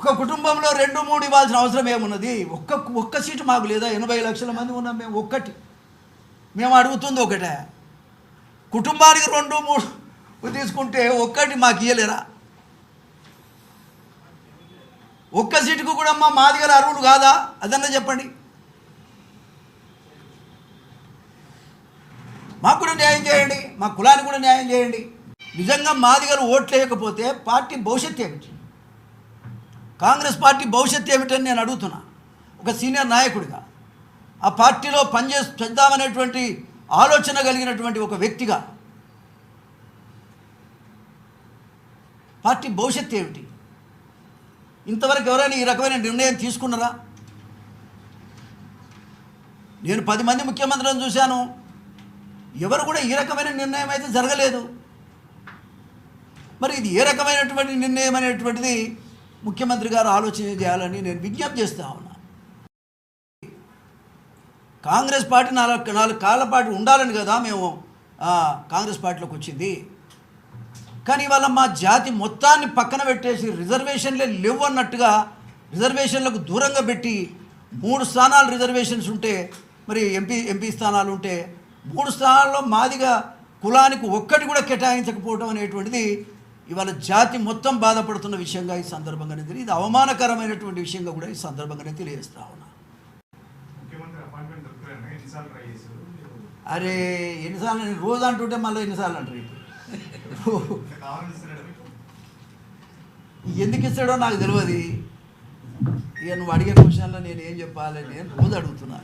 ఒక కుటుంబంలో రెండు మూడు ఇవ్వాల్సిన అవసరం ఏమున్నది? ఒక్క ఒక్క సీటు మాకు లేదా? ఎనభై లక్షల మంది ఉన్నాం మేము ఒక్కటి. మేము అడుగుతుంది ఒకటే. కుటుంబానికి రెండు మూడు తీసుకుంటే ఒక్కటి మాకు ఇయ్యలేరా? ఒక్క సీటుకు కూడా మా మాదిగల అర్హులు కాదా? అదన్నా చెప్పండి. మాకు కూడా న్యాయం చేయండి. మా కులానికి కూడా న్యాయం చేయండి. నిజంగా మాదిగలు ఓట్లు వేయకపోతే పార్టీ భవిష్యత్తు ఏమిటి? కాంగ్రెస్ పార్టీ భవిష్యత్తు ఏమిటని నేను అడుగుతున్నా. ఒక సీనియర్ నాయకుడిగా ఆ పార్టీలో పనిచే చేద్దామనేటువంటి ఆలోచన కలిగినటువంటి ఒక వ్యక్తిగా పార్టీ భవిష్యత్తు ఏమిటి? ఇంతవరకు ఎవరైనా ఈ రకమైన నిర్ణయం తీసుకున్నారా? నేను పది మంది ముఖ్యమంత్రులను చూశాను. ఎవరు కూడా ఈ రకమైన నిర్ణయం అయితే జరగలేదు. మరి ఇది ఏ రకమైనటువంటి నిర్ణయం అనేటువంటిది ముఖ్యమంత్రి గారు ఆలోచన చేయాలని నేను విజ్ఞప్తి చేస్తా ఉన్నా. కాంగ్రెస్ పార్టీ నాలుగు నాలుగు కాళ్ళ పాటు ఉండాలని కదా మేము కాంగ్రెస్ పార్టీలోకి వచ్చింది. కానీ ఇవాళ మా జాతి మొత్తాన్ని పక్కన పెట్టేసి రిజర్వేషన్లే లేవు అన్నట్టుగా రిజర్వేషన్లకు దూరంగా పెట్టి మూడు స్థానాలు రిజర్వేషన్స్ ఉంటే మరి ఎంపీ ఎంపీ స్థానాలు ఉంటే మూడు స్థానాల్లో మాదిగా కులానికి ఒక్కటి కూడా కేటాయించకపోవడం అనేటువంటిది ఇవాళ జాతి మొత్తం బాధపడుతున్న విషయంగా ఈ సందర్భంగానే తెలియదు. ఇది అవమానకరమైనటువంటి విషయంగా కూడా ఈ సందర్భంగానే తెలియజేస్తా ఉన్నా. అరే ఎన్నిసార్లు నేను రోజు అంటుంటే మళ్ళీ ఎన్నిసార్లు అంటారు ఎందుకు ఇస్తాడో నాకు తెలియదు. ఇక నువ్వు అడిగే క్వశ్చన్లో నేను ఏం చెప్పాలి? నేను రోజు అడుగుతున్నా.